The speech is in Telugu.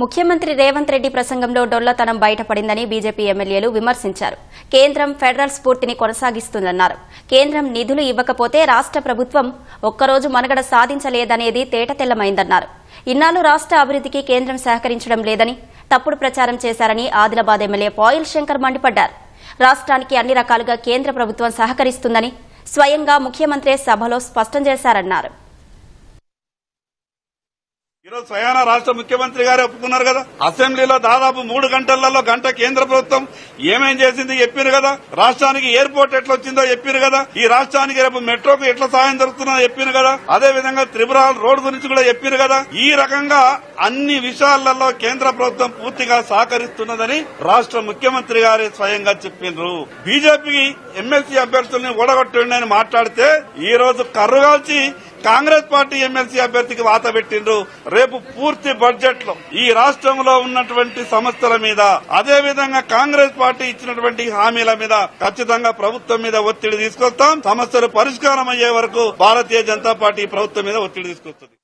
ముఖ్యమంత్రి రేవంత్ రెడ్డి ప్రసంగంలో డొల్లతనం బయటపడిందని బీజేపీ ఎమ్మెల్యేలు విమర్శించారు. కేంద్రం ఫెడరల్ స్ఫూర్తిని కొనసాగిస్తుందన్నారు. కేంద్రం నిధులు ఇవ్వకపోతే రాష్ట ప్రభుత్వం ఒక్కరోజు మనుగడ సాధించలేదనేది తేటతెల్లమైందన్నారు. ఇన్నాళ్ళు రాష్ట అభివృద్ధికి కేంద్రం సహకరించడం లేదని తప్పుడు ప్రచారం చేశారని ఆదిలాబాద్ ఎమ్మెల్యే పాయిల్ శంకర్ మండిపడ్డారు. రాష్ట్రానికి అన్ని రకాలుగా కేంద్ర ప్రభుత్వం సహకరిస్తుందని స్వయంగా ముఖ్యమంత్రి సభలో స్పష్టం చేశారన్నారు. ఈరోజు స్వయాన రాష్ట్ర ముఖ్యమంత్రి గారే ఒప్పుకున్నారు కదా. అసెంబ్లీలో దాదాపు మూడు గంటలలో గంట కేంద్ర ప్రభుత్వం ఏమేం చేసింది చెప్పారు కదా. రాష్ట్రానికి ఎయిర్పోర్ట్ ఎట్లా వచ్చిందో చెప్పారు కదా. ఈ రాష్ట్రానికి రేపు మెట్రోకు ఎట్లా సాయం జరుగుతుందో చెప్పారు కదా. అదే విధంగా త్రిపుర రోడ్ గురించి కూడా చెప్పారు కదా. ఈ రకంగా అన్ని విషయాలలో కేంద్ర ప్రభుత్వం పూర్తిగా సహకరిస్తున్నదని రాష్ట్ర ముఖ్యమంత్రి గారే స్వయంగా చెప్పిండ్రు బీజేపీ ఎమ్మెల్సీ అభ్యర్థుల్ని ఓడగొట్టండి అని మాట్లాడితే ఈ రోజు కర్రుగాల్చి కాంగ్రెస్ పార్టీ ఎమ్మెల్సీ అభ్యర్థికి వాత పెట్టిండ్రు. రేపు పూర్తి బడ్జెట్లో ఈ రాష్ట్రంలో ఉన్నటువంటి సమస్యల మీద అదే విధంగా కాంగ్రెస్ పార్టీ ఇచ్చినటువంటి హామీల మీద ఖచ్చితంగా ప్రభుత్వం మీద ఒత్తిడి తీసుకొస్తాం. సమస్యలు పరిష్కారం అయ్యే వరకు భారతీయ జనతా పార్టీ ప్రభుత్వం మీద ఒత్తిడి తీసుకొస్తుంది.